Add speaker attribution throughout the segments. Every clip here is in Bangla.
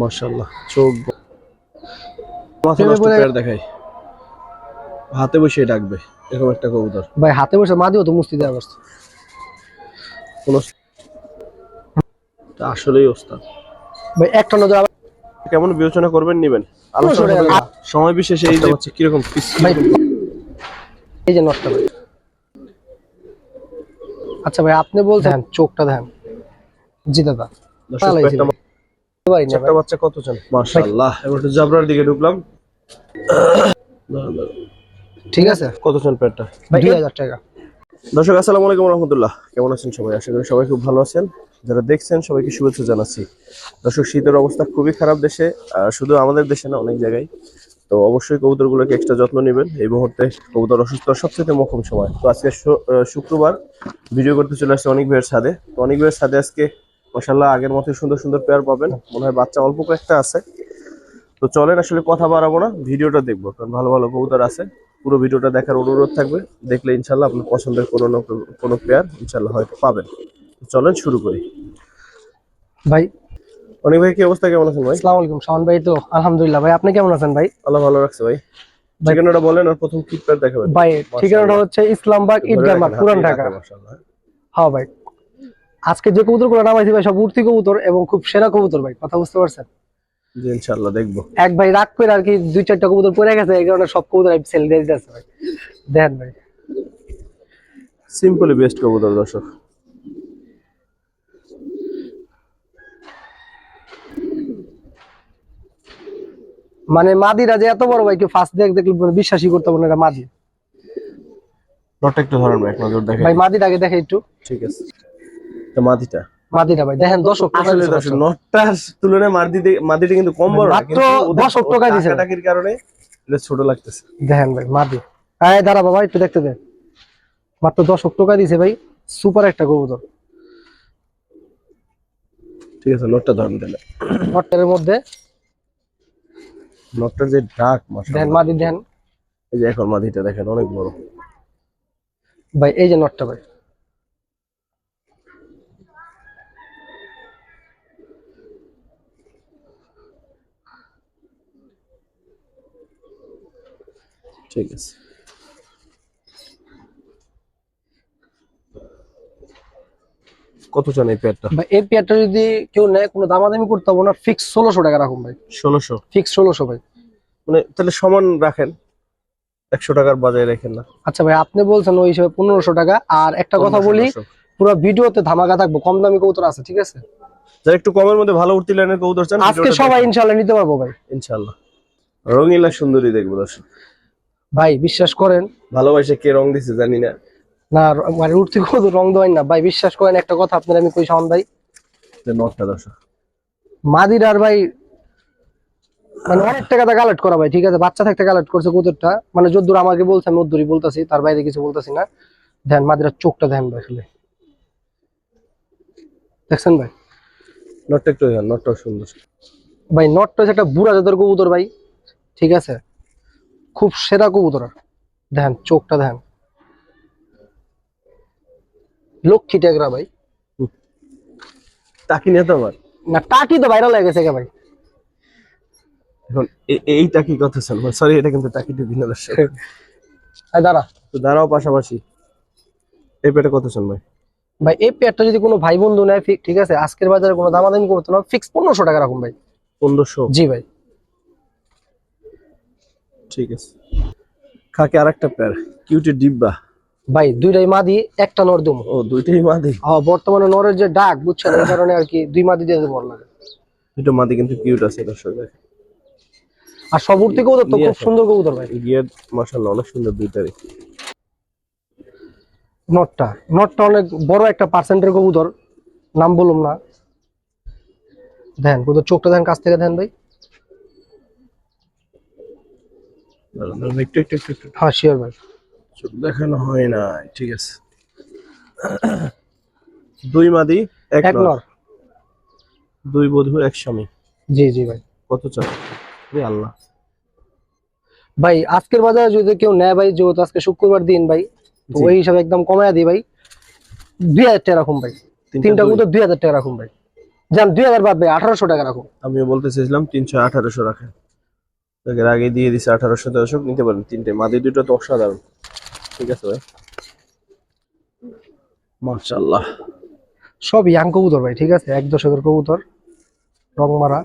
Speaker 1: মাশাআল্লাহ চোখ মাথা নষ্ট পেয়ার দেখাই। হাতে বসে ডাকবে এরকম একটা কবুতর।
Speaker 2: ভাই হাতে বসে মাদিও তো মুস্তি দেওয়া করছে।
Speaker 1: আসলেই ওস্তাদ।
Speaker 2: ভাই একটা নজর
Speaker 1: কেমন বিবেচনা করবেন নিবেন। সময় বিশেষে এই যে হচ্ছে কীরকম
Speaker 2: এই যে নটটা ভাই। আচ্ছা ভাই আপনি বলছেন চোখটা দেন। জি দাদা। পারি না
Speaker 1: একটা বাচ্চা কত চান মাশাআল্লাহ। এবার একটু জাবরার দিকে ঢুকলাম। দাঁড়ান, দাঁড়ান।
Speaker 2: ঠিক আছে
Speaker 1: কত চান পেয়ারটা
Speaker 2: ভাই টাকা।
Speaker 1: দর্শক আসসালামু আলাইকুম রহমতুল্লাহ। কেমন আছেন সবাই? আশা করি সবাই খুব ভালো আছেন। যারা দেখছেন সবাইকে শুভেচ্ছা জানাচ্ছি। দর্শক শীতের অবস্থা খুবই খারাপ দেশে শুধু আমাদের দেশে না অনেক জায়গায়। তো অবশ্যই কবুতরগুলোকে এক্সট্রা যত্ন নেবেন। এই মুহূর্তে কবুতর অসুস্থ সবচেয়ে মোক্ষম সময়। তো আজকে শুক্রবার ভিডিও করতে চলে আসছে অনেক ভাইয়ের ছাদে। তো অনেক ভাইয়ের ছাদে আজকে মশাল্লাহ আগের মতো সুন্দর সুন্দর পেয়ার পাবেন। মনে হয় বাচ্চা অল্প কয়েকটা আছে। তো চলেন আসলে কথা বাড়াবো না ভিডিওটা দেখব কারণ ভালো ভালো কবুতর আছে। পুরো ভিডিওটা দেখার অনুরোধ থাকবে। দেখলে ইনশাল্লাহ আপনার পছন্দের কোনো না কোনো পেয়ার ইনশাল্লাহ হয়তো পাবেন। চলেন শুরু করি।
Speaker 2: ভাই।
Speaker 1: অনেক ভাই কি অবস্থা? কেমন আছেন ভাই?
Speaker 2: আসসালামু আলাইকুম শাওন ভাই তো আলহামদুলিল্লাহ। ভাই আপনি কেমন আছেন ভাই?
Speaker 1: আল্লাহ ভালো রাখছে ভাই। ঠিকানাটা বলেন আর প্রথম কি পেয়ার দেখাবেন।
Speaker 2: ভাই ঠিকানাটা হচ্ছে ইসলামবাগ ঈদগাহ পুরান ঢাকা। হ্যাঁ ভাই। আজকে যে কবুতরগুলো নামাইছি ভাই সব উঠতি কবুতর এবং খুব সেরা কবুতর ভাই কথা বুঝতে পারছেন?
Speaker 1: জি দেখব।
Speaker 2: এক ভাই রাগ করে আর কি দুই চারটা কবুতর পড়ে গেছে এই কারণে সব কবুতর আমি সেল দিয়ে দিতেছে ভাই। দেখেন ভাই।
Speaker 1: সিম্পলি বেস্ট কবুতর দর্শক।
Speaker 2: মানে মাদিরা যে এত বড় ভাই কেউ ফার্স্ট দেখ দেখলে বিশ্বাসই করতে পারব না এটা মাদি।
Speaker 1: নটটা একটু ধরেন ভাই এক নজর দেখেন
Speaker 2: ভাই আগে দেখে একটু।
Speaker 1: ঠিক আছে। মাদিটা
Speaker 2: মাদিটা ভাই দেখেন দর্শক টাকা
Speaker 1: আসলে দর্শক
Speaker 2: দর্শক।
Speaker 1: নটটার তুলনায় মাদিতে মাদিটা কিন্তু কম বড় না
Speaker 2: মাত্র 10 টাকা দিছে।
Speaker 1: টাকাটাকির কারণে এটা ছোট লাগতেছে।
Speaker 2: দেখেন ভাই মাদি দাঁড়া বাবা একটু দেখতে দে মাত্র দশক টাকা দিছে ভাই সুপার একটা কবুতর।
Speaker 1: ঠিক আছে নটটা ধরেন তাহলে।
Speaker 2: নটের মধ্যে।
Speaker 1: নটটার যে ডাক
Speaker 2: দেখেন
Speaker 1: মাশাআল্লাহ
Speaker 2: মাদি দেখেন।
Speaker 1: এই যে এখন মাদিটা দেখেন অনেক বড়।
Speaker 2: ভাই এই যে নটটা ভাই।
Speaker 1: ঠিক আছে। কত চান এই পেয়ারটা
Speaker 2: ভাই এই পেয়ারটা যদি কেউ নেয় কোনো দামাদামি করতে হবে না ফিক্স ষোলোশো টাকা রাখুন ভাই।
Speaker 1: ষোলোশো?
Speaker 2: ফিক্স ষোলোশো ভাই।
Speaker 1: মানে তাহলে সমান রাখেন একশো টাকার বাজায় রাখেন না।
Speaker 2: আচ্ছা ভাই আপনি বলছেন ওই হিসেবে পনেরোশো টাকা আর একটা কথা বলি পুরো ভিডিওতে ধামাকা থাকব কম দামি কবুতর আছে ঠিক আছে?
Speaker 1: যারা একটু কমের মধ্যে ভালো উঠতি লাইনের কবুতর চান
Speaker 2: আজকে সবাই। ইনশাল্লাহ নিতে পারব ভাই।
Speaker 1: ইনশাল্লাহ। রঙিলা সুন্দরী দেখব দর্শক।
Speaker 2: ভাই বিশ্বাস করেন?
Speaker 1: ভালোবাসে কে রং দিছে জানি না।
Speaker 2: না মানে উঠতে কবুতর রং দেওয়াই না। ভাই বিশ্বাস করেন একটা কথা আপনার আমি কই শাওন ভাই?
Speaker 1: যে নটটা দর্শক
Speaker 2: মাদির আর ভাই মানে অনেক টাকাটা কালেক্ট করা ভাই ঠিক আছে? বাচ্চা থাকতে কালেক্ট করছে কবুতরটা মানে যদ্দূর আমাকে বলছে আমি ওদ্দুরই বলতাছি তার বাইরে কিছু বলতাছি না। দেন মাদিরার চোখটা দেন ভাই খালি। দেখছেন ভাই?
Speaker 1: নটটা একটু নটটাও সুন্দর।
Speaker 2: ভাই নটটা একটা বুড়া জাতের কবুতর ভাই ঠিক আছে? খুব সেরা কবুতর দেখেন চোখটা দেখেন। লক্ষ্মী টেকরা ভাই।
Speaker 1: টাকি নিয়ে তো আমার?
Speaker 2: না টাকি তো ভাইরাল হয়ে গেছে কে ভাই।
Speaker 1: এখন এই টাকি কথা শোন সরি এটা কিন্তু টাকি টুকি না দর্শক
Speaker 2: দাঁড়া।
Speaker 1: তো দাঁড়াও পাশাপাশি। এই পেটে কত শোন ভাই
Speaker 2: ভাই এই পেয়ারটা যদি কোনো ভাই বন্ধু নেয় ঠিক আছে আজকের বাজারে কোনো দামাদামি করতো না ফিক্স পনেরোশো টাকা রাখুন ভাই।
Speaker 1: পনেরোশো?
Speaker 2: জি ভাই।
Speaker 1: ঠিক আছে। খাকে আর একটা পেয়ার কিউটি ডিব্বা।
Speaker 2: ভাই দুইটাই মাদি একটা নর দুম
Speaker 1: ও দুইটাই মাদি।
Speaker 2: বর্তমানে নরের যে ডাক বুঝছেন এই কারণে আর কি দুই মাদি দিয়ে দেবো লাগে
Speaker 1: দুটো মাদি কিন্তু কিউট আছে দর্শক দেখ
Speaker 2: আর সব উঠতে কবুতর তো খুব সুন্দর কবুতর ভাই।
Speaker 1: গিয়ার মাশাআল্লাহ অনেক সুন্দর দুইটারই
Speaker 2: নটটা। নটটা অনেক বড় একটা পার্সেন্টের কবুতর নাম বললাম না। দেন কবুতর চোখটা দেন কাছ থেকে দেন ভাই
Speaker 1: দাঁড়ান, দাঁড়ান, একটু একটু একটু একটু।
Speaker 2: হ্যাঁ শিওর ভাই।
Speaker 1: চোখ দেখানো হয় না ঠিক আছে। দুই মাদি এক নর। দুই বধূ এক স্বামী।
Speaker 2: জি জি ভাই।
Speaker 1: কত চান রে আল্লাহ।
Speaker 2: ভাই আজকের বাজারে যদি কেউ নেয় ভাই যেহেতু আজকে শুক্রবার দিন ভাই তো ওই হিসাবে একদম কমায় দিই ভাই। দুই হাজার টাকা রাখুন ভাই।
Speaker 1: তিনটা দুই।
Speaker 2: দুই হাজার টাকা রাখুন ভাই। যান দুই হাজার বাদ ভাই আঠারোশো টাকা রাখুন।
Speaker 1: আমিও বলতে চেয়েছিলাম তিনশো আঠারোশো রাখেন। এর আগে দিয়ে দিছে আঠারোশো দর্শক নিতে পারেন তিনটে। মাদি দুটো তো অসাধারণ। ঠিক আছে ভাই? মাশাল্লাহ
Speaker 2: সব ইয়াং কবুতর ভাই ঠিক আছে? এক দশকের কবুতর রং মারা।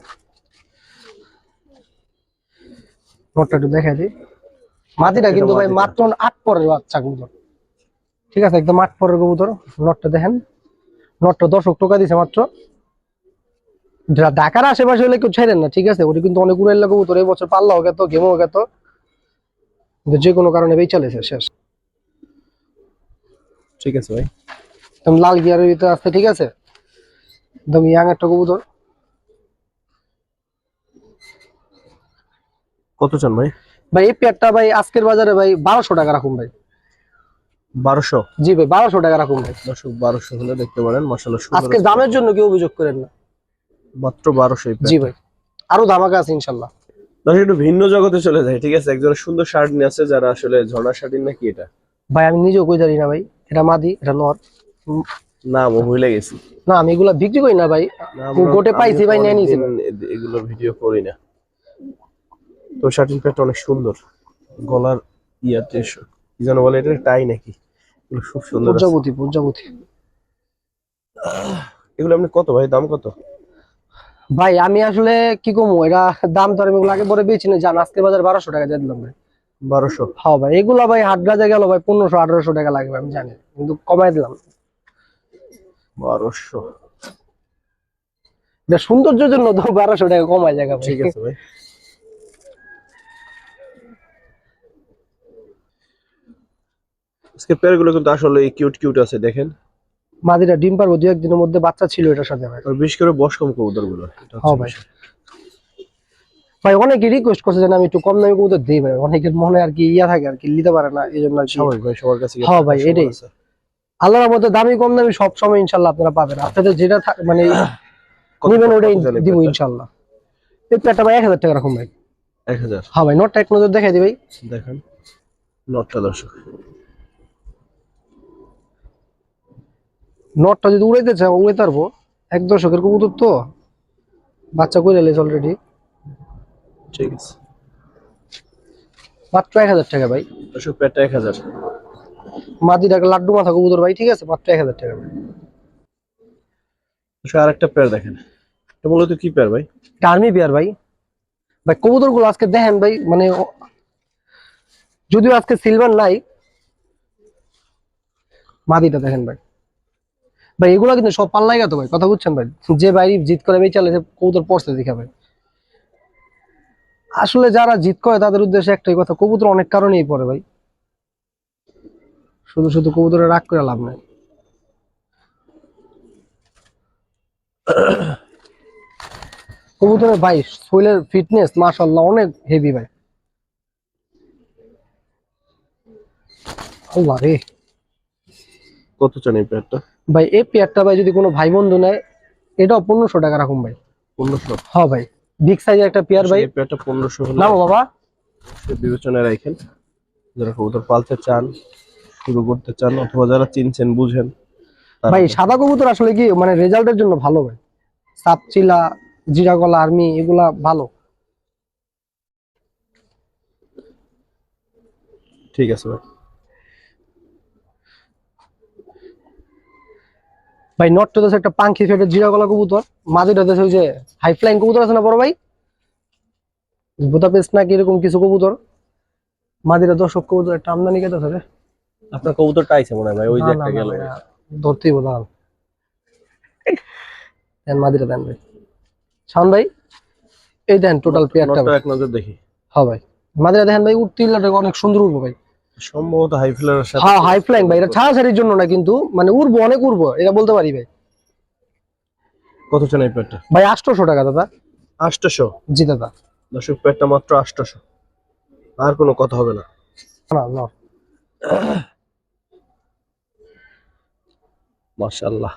Speaker 2: নোটটা একটু দেখাই দিই। মাটিটা কিন্তু ভাই মাত্র আট পরের বাচ্চা কবুতর। ঠিক আছে? একদম আট পরের কবুতর। নটটা দেখেন। নটটা দশক টোকা দিছে মাত্র। ঢাকার আশেপাশে হলে কেউ ছেড়েন না ঠিক আছে? ওটি কিন্তু অনেক উড়াইলা কবুতর এই বছর পাল্লাও গেত গেমও গেত। যে কোনো কারণে বেই চলেছে শেষ।
Speaker 1: ঠিক আছে ভাই।
Speaker 2: একদম লাল গিয়ারের ভিতরে আসছে ঠিক আছে? একদম ইয়াং একটা কবুতর।
Speaker 1: কত চান ভাই?
Speaker 2: ভাই এই পেয়ারটা ভাই আজকের বাজারে ভাই বারোশো টাকা রাখুন ভাই।
Speaker 1: বারোশো?
Speaker 2: জি ভাই বারোশো টাকা রাখুন ভাই।
Speaker 1: দর্শক বারোশো হলে দেখতে পারেন মাসাল্লাহ
Speaker 2: আজকে দামের জন্য কেউ অভিযোগ করেন না।
Speaker 1: মাত্র বারোশো
Speaker 2: জি ভাই। আরও ধামাকা আছে ইনশাল্লাহ।
Speaker 1: দর্শক একটু ভিন্ন জগতে চলে যায় ঠিক আছে? একজনের সুন্দর শার্ট নিয়ে আছে যারা আসলে ঝর্ণা শার্টিন নাকি এটা?
Speaker 2: ভাই আমি নিজেও কই জানি না ভাই। এটা মাদি এটা নর।
Speaker 1: না আমি ভুলে গেছি।
Speaker 2: না আমি এগুলা বিক্রি করি না ভাই। গোটে পাইছি ভাই নিয়ে নিয়েছি।
Speaker 1: এগুলো ভিডিও করি না। তো শার্টিন প্যান্ট অনেক সুন্দর। গলার ইয়াতে কি যেন বলে এটা টাই নাকি? এগুলো খুব সুন্দর আছে।
Speaker 2: প্রজাপতি প্রজাপতি
Speaker 1: এগুলো আপনি কত ভাই? দাম কত?
Speaker 2: ভাই আমি আসলে কি কমু এটা দাম তো আমি আগে পরে বেচি না জান আজকে বাজার বারোশো টাকা দিয়ে দিলাম ভাই।
Speaker 1: বারোশো?
Speaker 2: হ্যাঁ ভাই এগুলা ভাই হাট গাজে গেল ভাই পনেরোশো আঠারোশো টাকা লাগবে আমি জানি কিন্তু কমাই দিলাম।
Speaker 1: বারোশো।
Speaker 2: এটা সৌন্দর্যের জন্য তো বারোশো টাকা কমাই জায়গা
Speaker 1: ঠিক আছে ভাই। আজকে পেয়ারগুলো কিন্তু আসলে কিউট কিউট আছে দেখেন।
Speaker 2: মাদিরা ডিম পারব দু একদিনের মধ্যে বাচ্চা ছিল এটার সাথে ভাই।
Speaker 1: বিশেষ করে বসকম কবুতরগুলো
Speaker 2: হ্যাঁ ভাই। ভাই অনেকে রিকোয়েস্ট করছে যেন আমি একটু কম দামি কবুতর দিই ভাই। অনেকের মনে আর কি ইয়া থাকে আর কি নিতে পারে না এই জন্য
Speaker 1: ভাই সবার কাছে
Speaker 2: হ্যাঁ ভাই, এটাই। আল্লাহর মধ্যে দামি কম দামি সব সময় ইনশাল্লাহ আপনারা পাবেন। আপনাদের যেটা মানে নিবেন ওটাই দিব ইনশাল্লাহ। এই প্যাটটা ভাই এক হাজার টাকা রাখুন ভাই।
Speaker 1: এক হাজার?
Speaker 2: হ্যাঁ ভাই নোটটা এক নজর দেখাই দিই ভাই।
Speaker 1: দেখেন। নটটা দর্শক।
Speaker 2: নোটটা যদি উড়াইতে চাও উড়ে পারব এক দশকের কবুতর তো। বাচ্চা করে লেছে অলরেডি
Speaker 1: ঠিক আছে।
Speaker 2: মাত্র এক হাজার টাকা ভাই।
Speaker 1: দর্শক পেয়ারটা এক হাজার।
Speaker 2: মাদি টাকা লাড্ডু মাথা কবুতর ভাই ঠিক আছে? মাত্র এক হাজার টাকা ভাই।
Speaker 1: আর একটা পেয়ার দেখেন। এটা মূলত কি পেয়ার ভাই?
Speaker 2: টার্মি পেয়ার ভাই। ভাই কবুতরগুলো আজকে দেখেন ভাই মানে যদিও আজকে সিলভার নাই মাদিটা দেখেন ভাই। ভাই, এগুলো কিন্তু সব পাল্লাই গেত ভাই, কথা বুঝছেন ভাই? যে বাইরে জিত করে ভাই চালে কবুতর পড়ছে দেখা ভাই। আসলে যারা জিত করে, তাদের উদ্দেশ্যে একটাই কথা, কবুতর অনেক কারণেই পড়ে ভাই। শুধু শুধু কবুতরে রাগ করে লাভ নাই। কবুতরের ভাই, শরীরের ফিটনেস মাশাল্লাহ অনেক হেভি ভাই।
Speaker 1: কত চান এই
Speaker 2: ভাই এই পেয়ারটা ভাই যদি কোনো ভাই বন্ধু নেয় এটাও পনেরোশো টাকা রাখুন ভাই।
Speaker 1: পনেরোশো?
Speaker 2: হ্যাঁ ভাই বিগ সাইজের একটা পেয়ার ভাই।
Speaker 1: পেয়ারটা পনেরোশো
Speaker 2: নামো বাবা।
Speaker 1: বিবেচনায় রাখেন। যারা কবুতর পালতে চান শুরু করতে চান অথবা যারা চিনছেন বুঝেন
Speaker 2: ভাই সাদা কবুতর আসলে কি মানে রেজাল্টের জন্য ভালো ভাই। সাপ চিলা জিরাগলা আর্মি এগুলা ভালো।
Speaker 1: ঠিক আছে ভাই।
Speaker 2: ভাই নটটা দেশে একটা পাঙ্খি ফেটে জিরাগলা কবুতর মাঝিটা দেশে ওই যে হাই ফ্লাইং কবুতর আছে না বড় ভাই? বুদাপেস্ট নাকি এরকম কিছু কবুতর? মাদিরা দর্শক কবুতর একটা আমদানি কেটে রে।
Speaker 1: আপনার কবুতরটা আইছে মনে হয় ভাই ওই যে একটা গেল।
Speaker 2: ধরতেই বোধ দেন মাদিরা দেন ভাই। শাওন ভাই এই দেন টোটাল পেয়ারটা
Speaker 1: এক নজর দেখি।
Speaker 2: হ্যাঁ ভাই মাদিরা দেখেন ভাই উঠতিল্লাটা অনেক সুন্দর উঠবো ভাই।
Speaker 1: সম্ভবত হাই ফ্লারের সাথে
Speaker 2: হ্যাঁ হাই ফ্লাইং ভাই এটা ছাড়াছাড়ির জন্য না কিন্তু মানে উড়বো অনেক উড়বো এটা বলতে পারি ভাই।
Speaker 1: কত চান এই পেয়ারটা
Speaker 2: ভাই আটশোশো টাকা দাদা।
Speaker 1: আটশোশো?
Speaker 2: জি দাদা।
Speaker 1: দর্শক পেয়ারটা মাত্র আটশোশো। আর কোনো কথা হবে না।
Speaker 2: না না।
Speaker 1: মাশাল্লাহ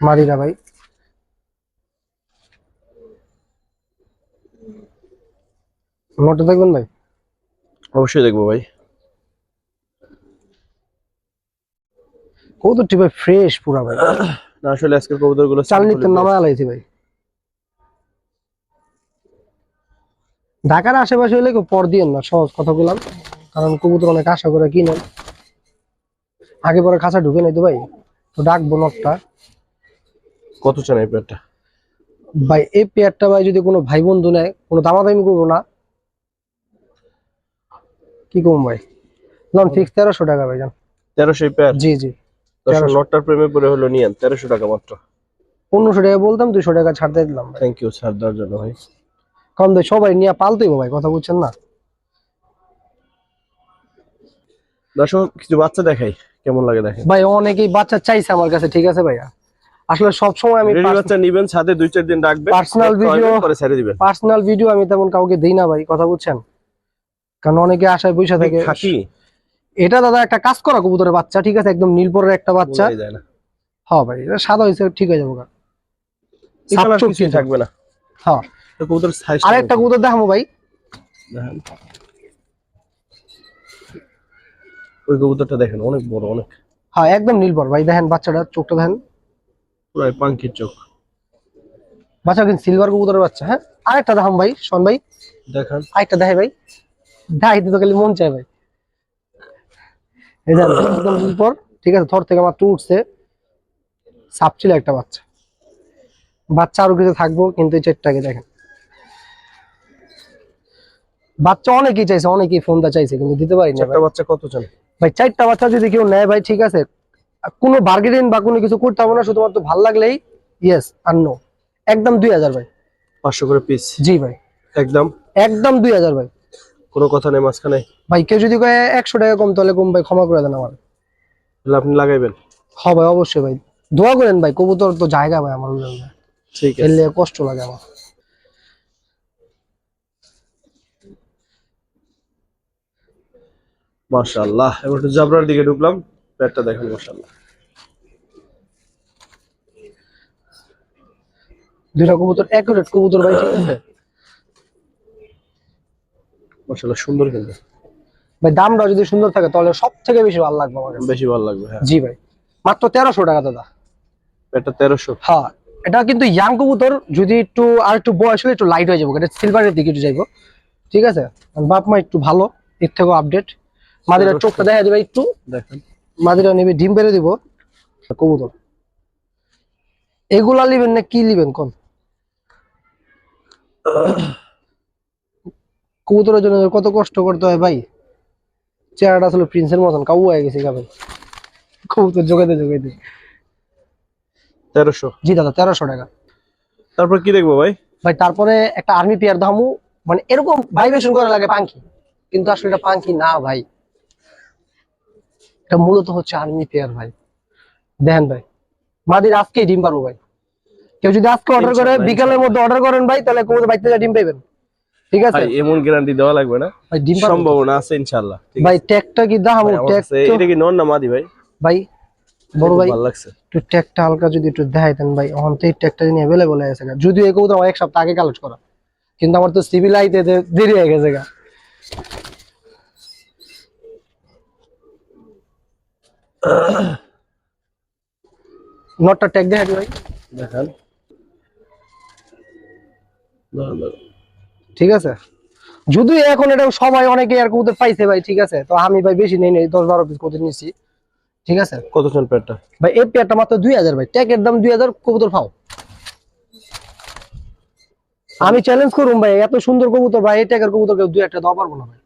Speaker 2: মাদিরা ভাই। নোটটা দেখবেন ভাই?
Speaker 1: অবশ্যই দেখব ভাই।
Speaker 2: কবুতরটি ভাই ফ্রেশ পুরা ভাই।
Speaker 1: না আসলে আজকের কবুতরগুলো
Speaker 2: চালনি তো নামা আলাইছি ভাই। ঢাকার আশেপাশে হলে কেউ পর দিয়েন না সহজ কথা বললাম। কারণ কবুতর অনেক আশা করে কিনেন। আগে পরে খাঁচা ঢুকে নাই তো ভাই তো ডাকবো নটটা।
Speaker 1: কত চান এই পেয়ারটা
Speaker 2: ভাই এই পেয়ারটা ভাই যদি কোনো ভাই বন্ধু নেয় কোনো দামাদামি করব না কি কম ভাই? লন ফিক্স তেরোশো টাকা ভাই জান।
Speaker 1: তেরোশো পেয়ার
Speaker 2: জি জি।
Speaker 1: দর্শক
Speaker 2: 1300
Speaker 1: নটটার প্রেমে পড়ে হলো নিয়েন তেরোশো টাকা মাত্র।
Speaker 2: পনেরোশো টাকা বলতাম দুইশো টাকা ছাড় দিয়ে দিলাম
Speaker 1: থ্যাংক ইউ ছাড় দেওয়ার জন্য ভাই।
Speaker 2: কারণ ভাই সবাই নিয়ে পালতেই ভাই কথা বুঝছেন না?
Speaker 1: দর্শক কিছু বাচ্চা দেখাই কেমন লাগে দেখেন?
Speaker 2: ভাই অনেকেই বাচ্চা চাইছে আমার কাছে ঠিক আছে ভাইয়া? আসলে সব সময় আমি
Speaker 1: বাচ্চা নিবেন সাথে দুই চার দিন রাখবেন পার্সোনাল
Speaker 2: ভিডিও
Speaker 1: পরে ছেড়ে দিবেন।
Speaker 2: পার্সোনাল ভিডিও আমি তেমন কাউকে দেই না ভাই কথা বুঝছেন? কারণ অনেকে আশায় বসে থাকে এটা দাদা একটা কাজ করা কবুতরের বাচ্চা ঠিক আছে? একদম নীলপরের একটা বাচ্চা। হ্যাঁ ভাই এটা সাদা হয়েছে ঠিক হয়ে যাব।
Speaker 1: থাকবে না।
Speaker 2: হ্যাঁ।
Speaker 1: তো কবুতর
Speaker 2: দেখাবো ভাই।
Speaker 1: দেখেন। ওই কবুতরটা দেখেন অনেক বড় অনেক।
Speaker 2: হ্যাঁ একদম নীলপর। ভাই দেখেন বাচ্চাটা চোখটা দেখেন।
Speaker 1: পুরাই পাঙ্কির চোখ।
Speaker 2: বাচ্চা কিন্তু সিলভার কবুতরের বাচ্চা হ্যাঁ? আরেকটা দেখাম ভাই শোন ভাই।
Speaker 1: দেখান।
Speaker 2: আরেকটা দেখে ভাই। দেখাইতে তো খালি মন চায় ভাই। এই একদম নীলপর ঠিক আছে থর থেকে মাত্র উঠছে সাপ ছিল একটা বাচ্চা। বাচ্চা আরও কিছু থাকব কিন্তু এই চেটটাকে দেখেন। বাচ্চা অনেকেই চাইছে অনেকেই ফোনটা চাইছে কিন্তু দিতে পারি না
Speaker 1: বাচ্চা কত চান?
Speaker 2: ভাই চারটা বাচ্চা যদি কেউ নেয় ভাই ঠিক আছে কোনো বার্গেনিং বা কোনো কিছু করতে হবে না শুধুমাত্র ভালো লাগলেই ইয়েস আর নো একদম দুই হাজার ভাই।
Speaker 1: পাঁচশো করে পিস
Speaker 2: জি ভাই।
Speaker 1: একদম?
Speaker 2: একদম দুই হাজার ভাই।
Speaker 1: কোনো কথা নেই মাঝখানে।
Speaker 2: ভাই কেউ যদি কয় একশো টাকা কম তাহলে কম ভাই ক্ষমা করে দেন আমার।
Speaker 1: তাহলে আপনি লাগাইবেন?
Speaker 2: হ ভাই অবশ্যই ভাই। দোয়া করেন ভাই কবুতর তো জায়গা ভাই আমার
Speaker 1: ঠিক আছে।
Speaker 2: কষ্ট লাগে আমার।
Speaker 1: মাশাআল্লাহ এবার একটু জাবরার দিকে ঢুকলাম প্যাটটা দেখেন মাশাআল্লাহ।
Speaker 2: দুইটা কবুতর অ্যাকুরেট কবুতর ভাই ঠিক আছে?
Speaker 1: মাশাআল্লাহ সুন্দর কিন্তু।
Speaker 2: ভাই দামটা যদি সুন্দর থাকে তাহলে সব থেকে বেশি ভালো লাগবে আমার।
Speaker 1: বেশি ভালো লাগবে হ্যাঁ।
Speaker 2: জি ভাই। মাত্র তেরোশো টাকা দাদা।
Speaker 1: প্যাটটা তেরোশো।
Speaker 2: হ্যাঁ এটা কিন্তু ইয়াং কবুতর যদি একটু আর একটু বয়স হলে একটু লাইট হয়ে যাব এটা সিলভারের দিকে একটু যাইবো। ঠিক আছে? আর বাপ মা একটু ভালো এর থেকেও আপডেট মাদিরা চোখটা দেখা দেবে একটু।
Speaker 1: দেখেন।
Speaker 2: মাদিরা নেবে ডিম পেরে দিব। কবুতর। এগুলা নিবেন না কি নিবেন কোন কবুতরের জন্য কত কষ্ট করতে হয় ভাই? চেহারাটা আসলে প্রিন্সের মতন কাউ হয়ে গেছে গাবেন কবুতর জোগাইতে জোগাইতে।
Speaker 1: তেরোশো।
Speaker 2: জি দাদা তেরোশো টাকা।
Speaker 1: তারপর কি দেখব ভাই?
Speaker 2: ভাই তারপরে একটা আর্মি পেয়ার ধামু মানে এরকম ভাইব্রেশন করা লাগে পাঙ্কি। কিন্তু আসলে এটা পাঙ্কি না ভাই। এটা মূলত হচ্ছে আর্মি পেয়ার ভাই। দেখেন ভাই মাদির আজকেই ডিম পারব ভাই। কেউ যদি আজকে অর্ডার করে বিকালের মধ্যে অর্ডার করেন ভাই তাহলে কোথাও বাইতে ডিম পাইবেন। ঠিক আছে?
Speaker 1: ভাই এমন গ্যারান্টি দেওয়া লাগবে না।
Speaker 2: ভাই ডিম
Speaker 1: সম্ভাবনা আছে ইনশাআল্লাহ
Speaker 2: ভাই ট্যাগটা কি
Speaker 1: আমার
Speaker 2: ট্যাগ
Speaker 1: এটা কি নন না মাদি ভাই?
Speaker 2: ভাই বড় ভাই
Speaker 1: ভালো লাগছে।
Speaker 2: একটু ট্যাগটা হালকা যদি একটু দেখাইতেন ভাই এখন তো এই ট্যাগটা নিয়ে অ্যাভেলেবল হয়ে গেছে গা। যদিও এই কবুতর আমার এক সপ্তাহ আগে কালেক্ট করা কিন্তু আমার তো সিভিল আইতে দেরি হয়ে গেছে গা। নটটা ট্যাগ দেখা ভাই।
Speaker 1: দেখান। দাঁড়ান, দাঁড়ান।
Speaker 2: ঠিক আছে? যদিও এখন এটা সবাই অনেকে আর কবুতর পাইছে ভাই ঠিক আছে? তো আমি ভাই বেশি নেই নেই দশ বারো পিস কবুতর নিচ্ছি ঠিক আছে?
Speaker 1: কত চান প্যাটটা
Speaker 2: ভাই এই পেয়ারটা মাত্র দুই হাজার ভাই। ট্যাগের দাম দুই হাজার কবুতর পাও। আমি চ্যালেঞ্জ করুম ভাই এত সুন্দর কবুতর ভাই এই ট্যাগের কবুতর কেউ দুই একটা দেওয়া পারব না ভাই।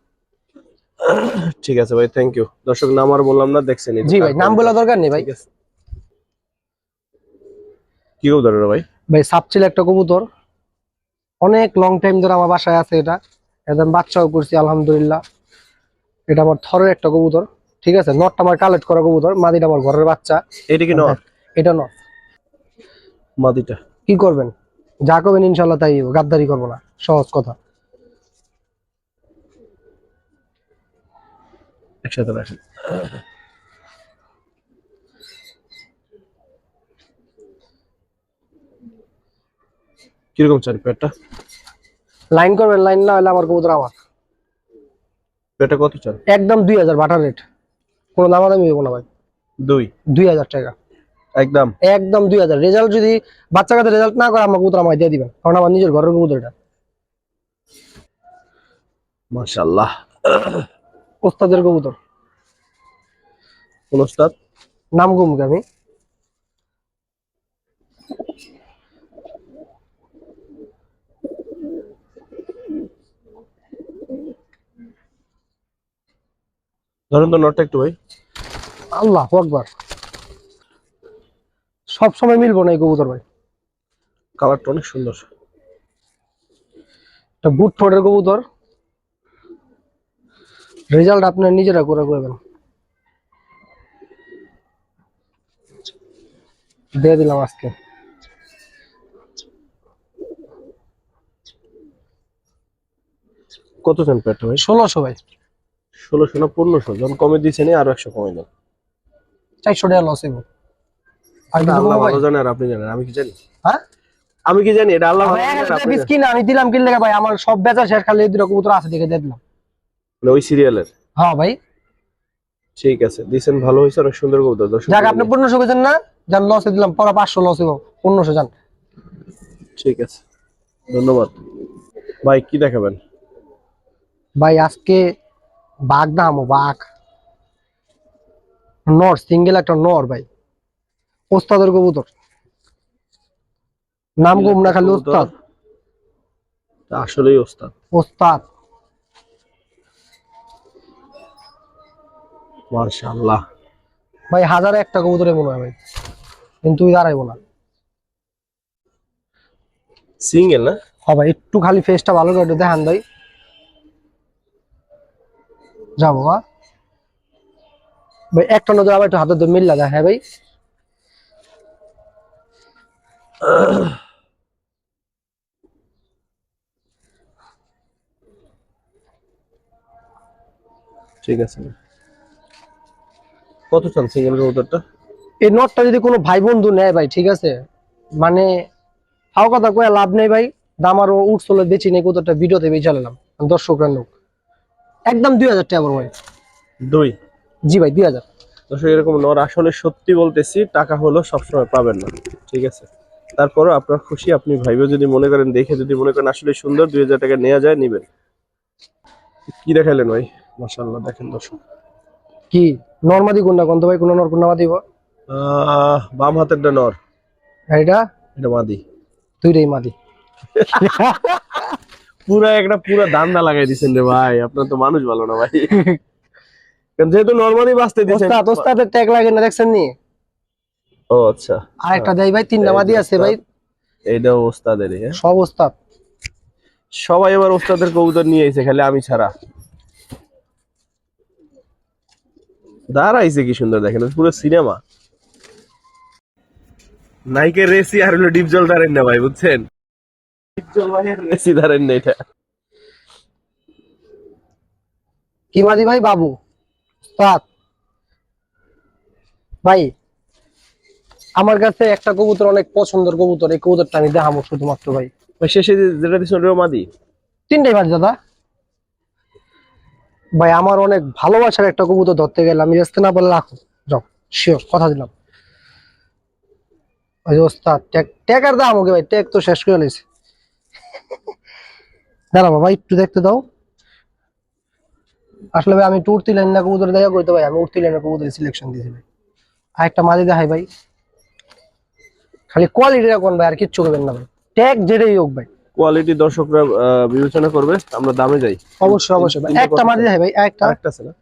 Speaker 1: ঠিক আছে ভাই থ্যাংক ইউ দর্শক নাম আর বললাম না দেখছেন
Speaker 2: জি ভাই নাম বলা দরকার নেই ভাই।
Speaker 1: কি কবুতর ভাই?
Speaker 2: ভাই সাপ ছিল একটা কবুতর। অনেক লং টাইম ধরে আমার বাসায় আছে এটা। একদম বাচ্চাও করছি আলহামদুলিল্লাহ। এটা আমার থরের একটা কবুতর ঠিক আছে? নটটা আমার কালেক্ট করা কবুতর মাদিটা আমার ঘরের বাচ্চা।
Speaker 1: এটা কি নর
Speaker 2: এটা নট
Speaker 1: মাদিটা।
Speaker 2: কি করবেন? যা করবেন ইনশাল্লাহ তাই গাদ্দারি করব না সহজ কথা।
Speaker 1: একসাথে রাখেন। কীরকম চান পেটটা?
Speaker 2: লাইন করবেন লাইন না হলে আমার কবুতর আমার।
Speaker 1: পেটটা কত চান
Speaker 2: একদম দুই হাজার বাটার রেট কোনো দামাদামি হইব না ভাই।
Speaker 1: দুই?
Speaker 2: দুই হাজার টাকা।
Speaker 1: একদম?
Speaker 2: একদম দুই হাজার। রেজাল্ট যদি বাচ্চা কাছে রেজাল্ট না করে আমার কবুতর আমায় দিয়ে দিবেন। কারণ আমার নিজের ঘরের কবুতর এটা।
Speaker 1: মাশাআল্লাহ।
Speaker 2: ওস্তাদের কবুতর।
Speaker 1: কোন ওস্তাদ?
Speaker 2: নাম গুমকে আমি।
Speaker 1: ধরেন তো নটটা একটু ভাই।
Speaker 2: আল্লাহ আকবার। সব সময় মিলবো না এই কবুতর ভাই।
Speaker 1: কালারটা অনেক সুন্দর।
Speaker 2: এটা বুট ঠোঁটের কবুতর। রেজাল্ট আপনার নিজেরা করে করবেন। দিয়ে দিলাম আজকে।
Speaker 1: কত পেটটা ভাই?
Speaker 2: ষোলোশো ভাই।
Speaker 1: ষোলোশো না পনেরোশো যখন কমে দিয়েছেন আরও একশো কমে দেন
Speaker 2: চারশো টাকা লস হইব। আর কিছু
Speaker 1: আল্লাহ
Speaker 2: ভাই?
Speaker 1: ভালো জানে আর আপনি জানেন আমি কি জানি?
Speaker 2: হ্যাঁ?
Speaker 1: আমি কি জানি এটা আল্লাহ
Speaker 2: আমার
Speaker 1: ভালো
Speaker 2: এক
Speaker 1: জানে,
Speaker 2: হাজার
Speaker 1: আপনি
Speaker 2: পিস
Speaker 1: জানেন।
Speaker 2: কিনা আমি দিলাম কিনলে ভাই আমার সব বেচা শেষ খালি এই দুটো কবুতর আছে দেখে দিয়ে দিলাম।
Speaker 1: মানে ওই সিরিয়ালের
Speaker 2: হ্যাঁ ভাই।
Speaker 1: ঠিক আছে দিছেন ভালো হয়েছে অনেক সুন্দর কবুতর দর্শক
Speaker 2: যাক আপনি পনেরোশো বেচেন না যান লসে দিলাম পরে পাঁচশো লস হইব পনেরোশো যান।
Speaker 1: ঠিক আছে ধন্যবাদ। ভাই কি দেখাবেন?
Speaker 2: ভাই আজকে বাঘ দামো বাঘ। নর সিঙ্গেল একটা নর ভাই। ওস্তাদের কবুতর। নাম গুম না খালি ওস্তাদ।
Speaker 1: তা আসলেই ওস্তাদ।
Speaker 2: ওস্তাদ।
Speaker 1: মাশাআল্লাহ।
Speaker 2: ভাই হাজারে একটা কবুতরে মনে হয় ভাই। কিন্তু দাঁড়াইবো না।
Speaker 1: সিঙ্গেল না?
Speaker 2: হ্যাঁ ভাই একটু খালি ফেসটা ভালো করে দেখান ভাই। যা বাবা ভাই একটা নজর আবার একটু হাতে ধরে মিল্লা দেয় হ্যাঁ ভাই?
Speaker 1: ঠিক আছে। কত চান সিঙ্গেল কবুতরটা
Speaker 2: এই নোটটা যদি কোনো ভাই বন্ধু নেয় ভাই ঠিক আছে? মানে ফাও কথা কয়ে লাভ নেই ভাই দাম আরও উঠছিল নেই কতটা ভিডিওতে বেশি চালালাম দর্শকরা লোক একদম দুই হাজার টাকা ভাই।
Speaker 1: দুই?
Speaker 2: জি ভাই দুই হাজার।
Speaker 1: দর্শক এরকম নর আসলে সত্যি বলতেছি টাকা হলো সবসময় পাবেন না। ঠিক আছে? তারপরও আপনার খুশি আপনি ভাইবে যদি মনে করেন দেখে যদি মনে করেন আসলে সুন্দর দুই হাজার টাকা নেওয়া যায় নিবেন। কি দেখাইলেন ভাই? মাসাল্লাহ দেখেন দর্শক।
Speaker 2: কি? নর্মাদি কোনটা কোন ভাই কোন নর কোনটা মাদিব
Speaker 1: আহ, বাম হাতেরটা নর।
Speaker 2: এটা?
Speaker 1: এটা মাদি।
Speaker 2: দুইটাই মাদি।
Speaker 1: পুরা একটা পুরা দান্দা লাগাই দিছেন রে ভাই। আপনার তো মানুষ ভালো না ভাই। যেহেতু নর্মালি বাঁচতে দিচ্ছেন
Speaker 2: ওস্তাদ ওস্তাদের ট্যাগ লাগে না দেখছেন নি?
Speaker 1: ও আচ্ছা।
Speaker 2: আর একটা দেয় ভাই তিনটা মাদি আছে ভাই।
Speaker 1: এইটাও ওস্তাদেরই হ্যাঁ?
Speaker 2: সব ওস্তাদ।
Speaker 1: সবাই এবার ওস্তাদের কবুতর নিয়ে এসে খালি আমি ছাড়া। দাঁড়াইছে কি সুন্দর দেখেন পুরো সিনেমা। নাইকের রেসি আর হলো ডিপ জল দাঁড়েন না ভাই বুঝছেন? এটা
Speaker 2: কি মাদি ভাই বাবু? ভাই আমার কাছে একটা কবুতর অনেক পছন্দের কবুতর এই কবুতরটা আমি দেখাবো শুধুমাত্র ভাই।
Speaker 1: ভাই শেষে যেটা দিচ্ছেন মাদি।
Speaker 2: তিনটাই মাদি দাদা। ভাই আমার অনেক ভালোবাসার একটা কবুতর ধরতে গেলে আমি আসতে না বলে রাখো। যাও শিওর কথা দিলাম। ওস্তাদ ট্যাগ ট্যাগ আর দাও আমাকে ভাই? ট্যাগ তো শেষ করে নিয়েছে। দাঁড়া বাবা একটু দেখতে দাও। আসলে ভাই আমি টুর্তি লাইন না কবুতর দেখা করতে ভাই আমি উঠতি লাইনের কবুতরের সিলেকশন দিয়েছি ভাই। আর একটা মাঝে দেখাই ভাই। খালি কোয়ালিটি রাখুন ভাই আর কিচ্ছু করবেন না ভাই। ট্যাগ যেটাই হোক ভাই।
Speaker 1: কোয়ালিটি দর্শকরা বিবেচনা করবে আমরা দামে যাই।
Speaker 2: অবশ্যই অবশ্যই ভাই। একটা? মাঝে দেখাই ভাই একটা।
Speaker 1: আছে না?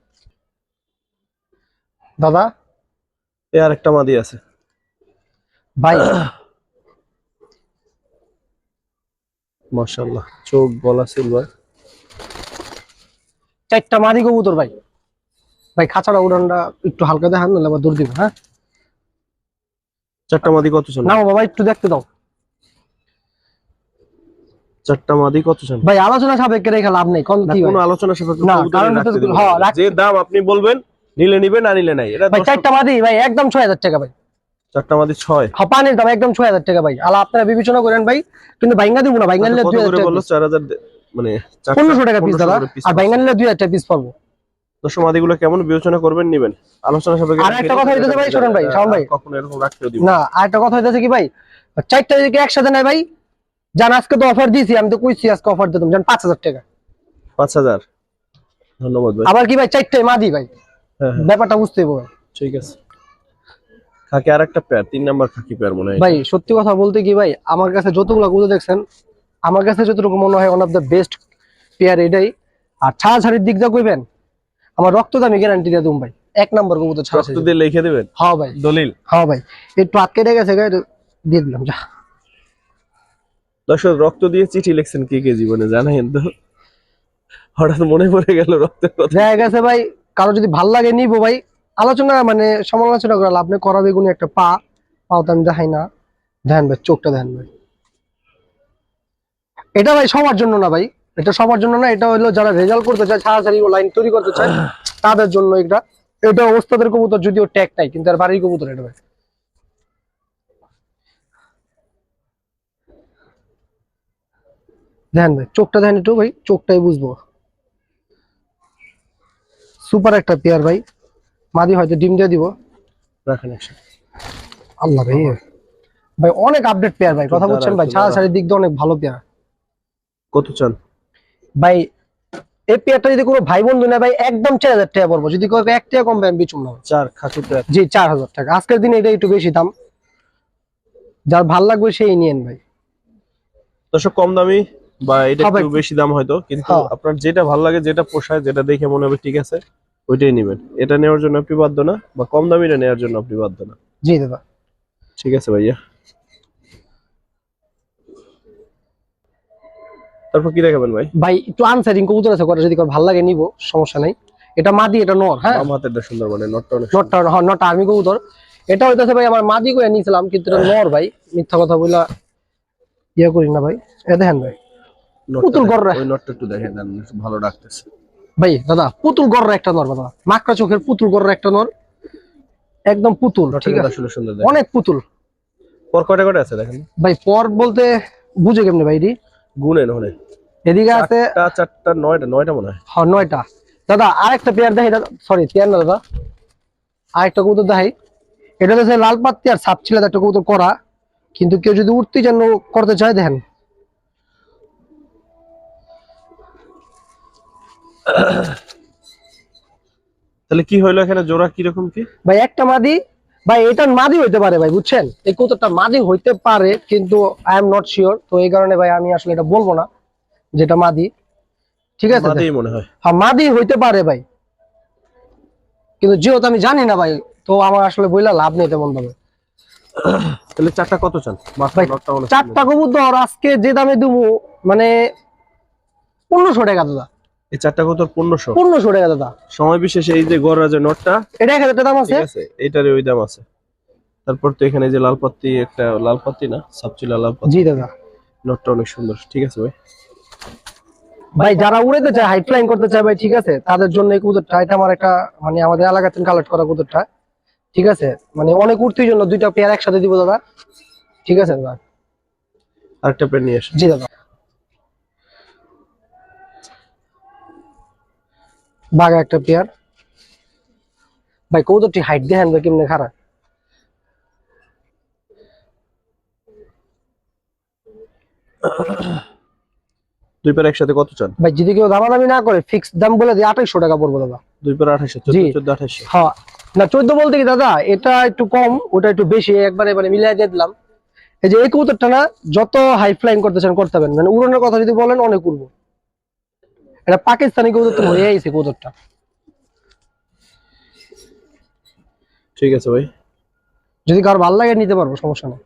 Speaker 2: দাদা?
Speaker 1: এ আরেকটা মাদি আছে।
Speaker 2: ভাই
Speaker 1: মাশাআল্লাহ চোখ গলা সিলভার
Speaker 2: চারটা মাদি কবুতর ভাই। ভাই খাঁচাটা উড়ানটা একটু হালকা দেখান নাহলে আবার দৌড় দিব হ্যাঁ?
Speaker 1: চারটা মাদি কত চান?
Speaker 2: না বাবা একটু দেখতে দাও।
Speaker 1: চারটা মাদি কত চান?
Speaker 2: ভাই আলোচনা সাপেক্ষে রেখে লাভ নেই কোন কি
Speaker 1: কোনো আলোচনা সাপেক্ষে
Speaker 2: না, কারণ হ্যাঁ,
Speaker 1: যে দাম আপনি বলবেন নিলে নিবে না নিলে নাই। এটা
Speaker 2: ভাই চারটা মাদি ভাই একদম ছয় হাজার টাকা ভাই।
Speaker 1: চারটা মাদি ছয়।
Speaker 2: হ্যাঁ, দাম একদম ছয় হাজার টাকা ভাই। আলা আপনারা বিবেচনা করেন ভাই কিন্তু বাইঙ্গা দিব না বাইঙ্গা নিলে
Speaker 1: কত
Speaker 2: দুই হাজার
Speaker 1: করে
Speaker 2: টাকা
Speaker 1: বলল?
Speaker 2: piece।
Speaker 1: চার হাজার দে- মানে চারটা-
Speaker 2: পনেরোশো টাকা পিস দাদা আর
Speaker 1: পাচ্ছে।
Speaker 2: নিলে দুই হাজার টাকা পিস পাবো।
Speaker 1: দর্শক মাদিগুলো কেমন বিবেচনা করবেন নিবেন? আলোচনা সাপেক্ষে
Speaker 2: আর একটা কথা হইতেছে ভাই, শোনেন ভাই, শাওন ভাই।
Speaker 1: কখনো এরকম রাখতেও দিব
Speaker 2: না। আর একটা কথা হইতেছে কি ভাই চারটা একসাথে নেয় ভাই জান আজকে তো অফার দিয়েছি আমি তো কইছি আজকে অফার দিতাম জান পাঁচ হাজার টাকা।
Speaker 1: পাঁচ হাজার। ধন্যবাদ ভাই।
Speaker 2: আবার কি ভাই চারটায় মাদি ভাই।
Speaker 1: হ্যাঁ হ্যাঁ।
Speaker 2: ব্যাপারটা বুঝতে হবে।
Speaker 1: ঠিক আছে। খাকি আর একটা পেয়ার তিন নাম্বার খাকি পেয়ার মনে হয়।
Speaker 2: ভাই সত্যি কথা বলতে কি ভাই আমার কাছে যতগুলো গুলো দেখছেন আমার কাছে যতটুকু মনে হয় one of the best pair এটাই। আর ছাড়া ছাড়ির দিক যা কইবেন আমার রক্ত দামি গ্যারান্টি দিয়ে দুম ভাই। এক নম্বর কবুতর ছাড়া
Speaker 1: রক্ত দিয়ে লিখে দেবেন?
Speaker 2: হ্যাঁ ভাই।
Speaker 1: দলিল?
Speaker 2: হ্যাঁ ভাই। একটু আটকে গেছে গায়ে দিয়ে দিলাম যা।
Speaker 1: দর্শক রক্ত দিয়ে চিঠি লিখছেন কি কে জীবনে জানেন তো? হঠাৎ মনে পড়ে গেল রক্তের কথা।
Speaker 2: দেখা গেছে ভাই কারও যদি ভালো লাগে নিবো ভাই আলোচনা মানে সমালোচনা করা, লাভ নেই, করা বেগুনি একটা পা, পাও তো আমি দেখাই না। দেখেন ভাই, চোখটা দেখেন ভাই। এটা ভাই সবার জন্য না ভাই, এটা সবার জন্য না, এটা হলো যারা রেজাল্ট করতে চায়, ছাড়াছাড়ি লাইন তৈরি করতে চায়, তাদের জন্য এটা। এটা ওস্তাদের কবুতর যদিও ট্যাগ নাই, কিন্তু আর বাড়ির কবুতর এটা ভাই। দেখেন ভাই, চোখটা দেখেন একটু ভাই, চোখটাই বুঝব। সুপার একটা পেয়ার ভাই। মাদি হয়তো ডিম দিয়ে দিব।
Speaker 1: রাখেন
Speaker 2: আল্লাহ রে। ভাই অনেক আপডেট পেয়ার ভাই কথা বলছেন ভাই ছাড়া। ছাড়ির দিক দিয়ে অনেক ভালো পেয়ার।
Speaker 1: কত চান?
Speaker 2: ভাই এই পেয়ারটা যদি কোনো ভাই বন্ধু নেয় ভাই একদম চার হাজার টাকা পড়ব। যদি কেউ এক টাকা কম আমি বিচুম না।
Speaker 1: চার পেয়ার।
Speaker 2: জি চার হাজার টাকা। আজকের দিনে এটা একটু বেশি দাম। যার ভালো লাগবে সেই নিয়েন ভাই।
Speaker 1: দর্শক কম দামি বা এটা একটু। বেশি দাম হয়তো কিন্তু
Speaker 2: হ্যাঁ।
Speaker 1: আপনার যেটা ভালো লাগে যেটা পোষায় যেটা দেখে মনে হবে ঠিক আছে। ওইটাই নেবেন। এটা নেওয়ার জন্য আপনি বাধ্য না বা কম দামিটা নেওয়ার জন্য আপনি বাধ্য না।
Speaker 2: জি দাদা।
Speaker 1: ঠিক আছে ভাইয়া। তারপর কি দেখাবেন ভাই?
Speaker 2: ভাই একটু আনসারিং কবুতর আছে করে যদি কারও ভালো লাগে নিব সমস্যা নাই। এটা মাদি এটা নর হ্যাঁ?
Speaker 1: হাতেরটা সুন্দর মানে নটটা
Speaker 2: নটটা হ্যাঁ নটটা আর্মি কবুতর। এটা হইতেছে ভাই আমার মাদি করে নিয়েছিলাম কিন্তু এটা নর ভাই। মিথ্যা কথা বইলা ইয়ে করি না ভাই। এ দেখেন ভাই
Speaker 1: নটটা। ওই নটটা একটু দেখেন ভালো ডাকতেছে।
Speaker 2: ভাই দাদা পুতুল গড়ের একটা নর দাদা মাকড়া চোখের পুতুল গড়ের একটা নর। একদম পুতুল ঠিক আছে অনেক পুতুল।
Speaker 1: পর কয়টা কয়টা আছে দেখেন?
Speaker 2: ভাই পর বলতে বুঝে কেমনে ভাই এটি?
Speaker 1: গুনেন হনে
Speaker 2: এদিকে আছে
Speaker 1: চারটা চারটা নয়টা নয়টা মনে হয়।
Speaker 2: হ নয়টা। দাদা আরেকটা পেয়ার দেখি দাদা। সরি পেয়ার না দাদা। আরেকটা কবুতর দেখাই। এটা হচ্ছে লাল পাত্তি আর সাপ ছিল একটা কবুতর করা। কিন্তু কেউ যদি উঠতে যেন করতে চায় দেখেন।
Speaker 1: তাহলে কি হইল এখানে জোড়া কীরকম কি?
Speaker 2: ভাই একটা মাদি। ভাই এটা মাদি হইতে পারে ভাই বুঝছেন? এই কবুতরটা মাদি হইতে পারে কিন্তু আই এম নট শিওর তো এই কারণে ভাই আমি আসলে এটা বলব না যেটা মাদি। ঠিক আছে
Speaker 1: মাদেই মনে হয়।
Speaker 2: হ্যাঁ মাদি হইতে পারে ভাই। কিন্তু যেহেতু আমি জানি না ভাই তো আমার আসলে বইলা লাভ নেই তেমন ভাবে।
Speaker 1: তাহলে চারটা কত চান?
Speaker 2: চারটা কবুতর আজকে যে দামে দেবো মানে পনেরোশো টাকা দাদা।
Speaker 1: এই চারটা কত পনেরোশো।
Speaker 2: পনেরোশো টাকা দাদা।
Speaker 1: সময় বিশেষে এই যে যে নটটা
Speaker 2: এটা এক হাজার টাকা দাম আছে?
Speaker 1: ঠিক আছে এইটারই ওই দাম আছে। তারপর তো এখানে যে লাল পাত্তি একটা লাল পাত্তি না সাবচিলা লাল পাত্তি
Speaker 2: জি দাদা।
Speaker 1: নটটা অনেক সুন্দর ঠিক আছে ভাই।
Speaker 2: ভাই যারা উড়াইতে চায় হাইট ফ্লাইং করতে চায় ভাই ঠিক আছে তাদের জন্য এই কুদরটা এটা আমার একটা মানে আমাদের এলাকাতে কালেক্ট করা কুদরটা ঠিক আছে। মানে অনেক উঠতির জন্য দুইটা পেয়ার একসাথে দিব দাদা। ঠিক আছে দাদা।
Speaker 1: আরেকটা পেন নিয়ে আসেন
Speaker 2: জি দাদা। বাঘা একটা পেয়ার। ভাই কৌদরটি হাইট দেখেন ভাই কেমনে খারাপ
Speaker 1: দুই পেয়ার একসাথে কত চান?
Speaker 2: ভাই যদি কেউ দামাদামি না করে ফিক্স দাম বলে আঠাইশশো টাকা পড়ব দাদা।
Speaker 1: দুই পেয়ার চোদ্দ
Speaker 2: হ্যাঁ। না চোদ্দ বলতে কি দাদা এটা একটু কম ওটা একটু বেশি একবারে মানে মিলাই দিয়ে দিলাম। এই যে এই কবুতরটা না যত হাই ফ্লাইং করতে চান করতে পারেন মানে উড়নের কথা যদি বলেন অনেক উড়বো। এটা পাকিস্তানি কবুতর তো হয়ে আইছে কবুতরটা।
Speaker 1: ঠিক আছে ভাই।
Speaker 2: যদি কারও ভালো লাগে নিতে পারব সমস্যা নেই।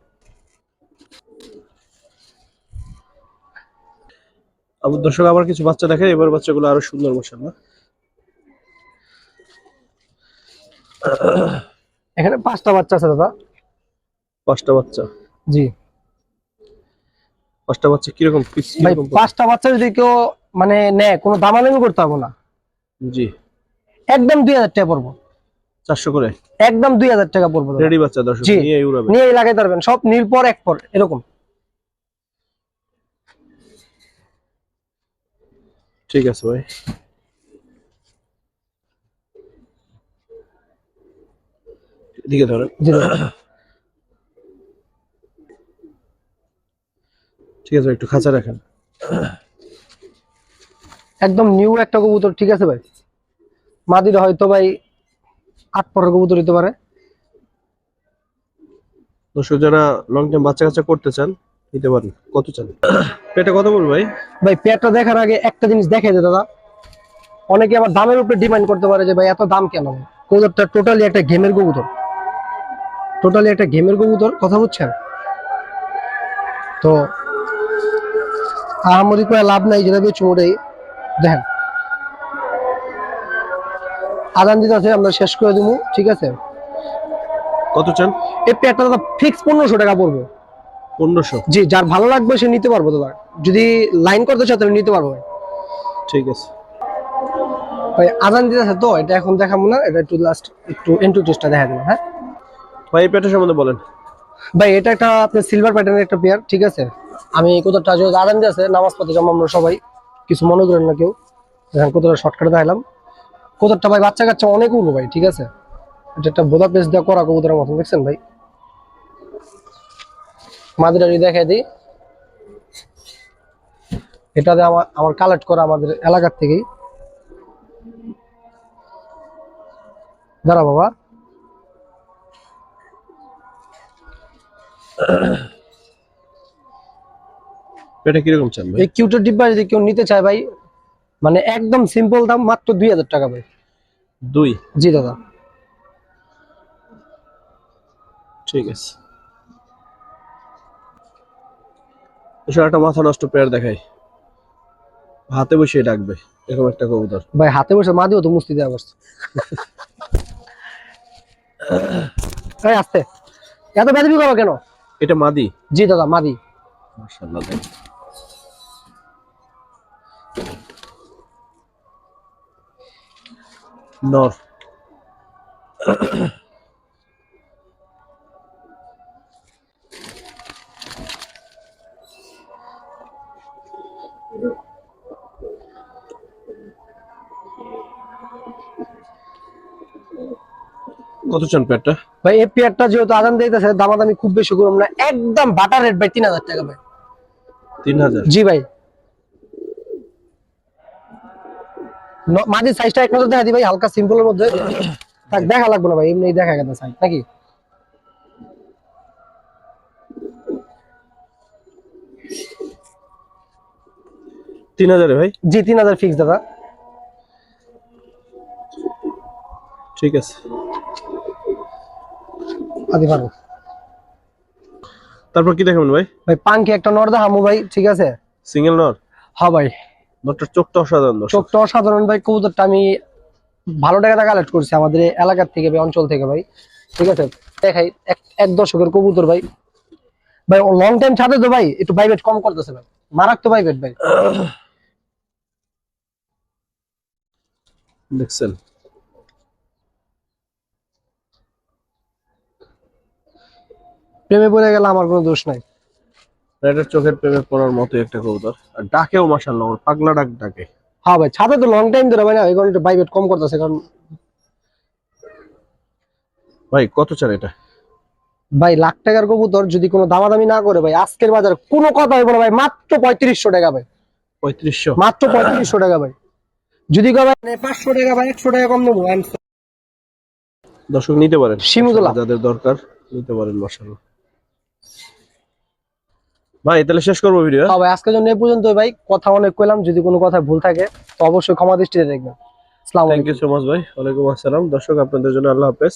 Speaker 1: আবার দর্শক আবার কিছু বাচ্চা দেখে এবার বাচ্চাগুলো আরও সুন্দর মশাল্লাহ
Speaker 2: এখানে পাঁচটা বাচ্চা আছে দাদা।
Speaker 1: পাঁচটা বাচ্চা?
Speaker 2: জি।
Speaker 1: পাঁচটা বাচ্চা কীরকম?
Speaker 2: পাঁচটা বাচ্চা যদি কেউ মানে নেয় কোনো দামালামি করতে হবে না।
Speaker 1: জি।
Speaker 2: একদম দুই হাজার টাকা পড়ব।
Speaker 1: চারশো করে?
Speaker 2: একদম দুই হাজার টাকা পড়ব এরকম।
Speaker 1: ঠিক আছে ভাই। ঠিক আছে একটু খাঁচা রাখেন।
Speaker 2: একদম নিউ একটা কবুতর ঠিক আছে ভাই? মাদিরা হয়তো ভাই আট পরের কবুতর হতে পারে।
Speaker 1: দর্শক যারা লং টাইম বাচ্চা কাচ্চা করতে চান নিতে পারেন। কত চান? পেটে কত বলব ভাই?
Speaker 2: ভাই পেয়ারটা দেখার আগে একটা জিনিস দেখে যে দাদা। অনেকে আবার দামের উপরে ডিমান্ড করতে পারে যে ভাই এত দাম কেন? কবুতরটা টোটালি একটা গেমের কবুতর। টোটালি একটা গেমের কবুতর কথা বুঝছেন? তো আহামরি করে লাভ নাই যেটা বেচু ওটাই। দেখেন। আদান দিতে আছে আমরা শেষ করে দেবো ঠিক আছে?
Speaker 1: কত চান?
Speaker 2: এই পেয়ারটা দাদা ফিক্স পনেরোশো টাকা পড়বে।
Speaker 1: পনেরোশো?
Speaker 2: জি যার ভালো লাগবে সে নিতে পারব দাদা। যদি লাইন করতে চাও তাহলে নিতে পারব।
Speaker 1: ঠিক আছে।
Speaker 2: ভাই আজান দিতেছে তো এটা এখন দেখাবো না এটা একটু লাস্ট একটু ইন্ট্রোডিউসটা দেখা দেবো হ্যাঁ?
Speaker 1: ভাই এই পেটে সম্বন্ধে বলেন।
Speaker 2: ভাই এটা একটা আপনার সিলভার প্যাটার্নের একটা পেয়ার ঠিক আছে? আমি কোথাটা আদান আজান দিয়েছে নামাজ পড়তে যাব আমরা সবাই। কিছু মনে করেন না কেউ। দেখেন কোথাটা শর্টকাটে দেখালাম কোথাটা ভাই, বাচ্চা কাচ্চা অনেক উড়বো ভাই, ঠিক আছে? এটা একটা বোধা পেস দেওয়া করা কবুতরের মতন, দেখছেন ভাই? মাদিরারি দেখে দিই। এটাতে আমার আমার কালেক্ট করা আমাদের এলাকার থেকেই। দাঁড়া বাবা।
Speaker 1: পেটে কীরকম চান ভাই?
Speaker 2: এই কিউটের ডিব্বা যদি কেউ নিতে চায় ভাই মানে একদম সিম্পল দাম মাত্র দুই হাজার টাকা ভাই।
Speaker 1: দুই?
Speaker 2: জি দাদা।
Speaker 1: ঠিক আছে। একটা মাথা নষ্ট পেয়ার দেখাই। হাতে বসিয়ে ডাকবে এরকম একটা কবুতর।
Speaker 2: ভাই হাতে বসে মা দিও তো মুস্তি দেওয়া বসছে এই আসতে। এত বেদবি করো কেন?
Speaker 1: এটা মাদি?
Speaker 2: জি দাদা মাদি।
Speaker 1: মাশাআল্লাহ নর কত চান পেটটা
Speaker 2: ভাই এই পেয়ারটা যেহেতু আদান দিতেছে দামাদামি খুব বেশি না। একদম বাটার রেট ভাই তিন হাজার টাকা ভাই।
Speaker 1: তিন হাজার?
Speaker 2: জি ভাই ন- মাঝের সাইজটা এক নজর দেখা দি ভাই হালকা সিম্পলের মধ্যে। থাক দেখা লাগবে না ভাই এমনি দেখা গেছে সাইজ নাকি?
Speaker 1: তিন হাজারে ভাই?
Speaker 2: জি তিন হাজার ফিক্স দাদা।
Speaker 1: ঠিক আছে।
Speaker 2: আদি পারব।
Speaker 1: তারপর কি দেখাবেন ভাই?
Speaker 2: ভাই পাঙ্কি একটা নর্দা হামু ভাই ঠিক আছে?
Speaker 1: সিঙ্গেল নর?
Speaker 2: হ্যাঁ ভাই।
Speaker 1: চোখটা অসাধারণ
Speaker 2: চোখটা অসাধারণ ভাই কবুতরটা আমি ভালো টাকাটা কালেক্ট করছি আমাদের এলাকার থেকে ভাই অঞ্চল থেকে ভাই। ঠিক আছে? দেখাই এক এক দশকের কবুতর ভাই। ভাই লং টাইম ছাদে তো ভাই একটু বাইবেট কম করতেছে ভাই। মারাক তো বাইবেট ভাই।
Speaker 1: দেখছেন?
Speaker 2: প্রেমে পড়ে গেলে আমার কোনো দোষ নাই।
Speaker 1: এটার চোখের প্রেমে পড়ার মতো একটা কবুতর। আর ডাকেও মাশাআল্লাহ পাগলা ডাক ডাকে।
Speaker 2: হ্যাঁ ভাই ছাদে তো লং টাইম ধরে ভাই না এখন একটু বাইবেট কম করতেছে কারণ
Speaker 1: ভাই কত চান এটা?
Speaker 2: ভাই লাখ টাকার কবুতর যদি কোনো দামাদামি না করে ভাই আজকের বাজার কোনো কথা হইব ভাই মাত্র পঁয়ত্রিশশো টাকা ভাই।
Speaker 1: পঁয়ত্রিশশো?
Speaker 2: মাত্র পঁয়ত্রিশশো টাকা ভাই। যদি মানে পাঁচশো টাকা বা একশো টাকা কম নেব
Speaker 1: দর্শক নিতে পারেন।
Speaker 2: শিমুদুল্লাহ।
Speaker 1: যাদের দরকার নিতে পারেন মাশাআল্লাহ। ভাই তাহলে শেষ করব ভিডিও
Speaker 2: হ্যাঁ ভাই আজকের জন্য এই পর্যন্ত ভাই। কথা অনেক কইলাম যদি কোনো কথা ভুল থাকে তো অবশ্যই ক্ষমা দৃষ্টিতে দেখবেন। আসসালামু
Speaker 1: থ্যাংক ইউ সো মাচ ভাই। ওয়ালাইকুম আসসালাম। দর্শক আপনাদের জন্য আল্লাহ হাফেজ।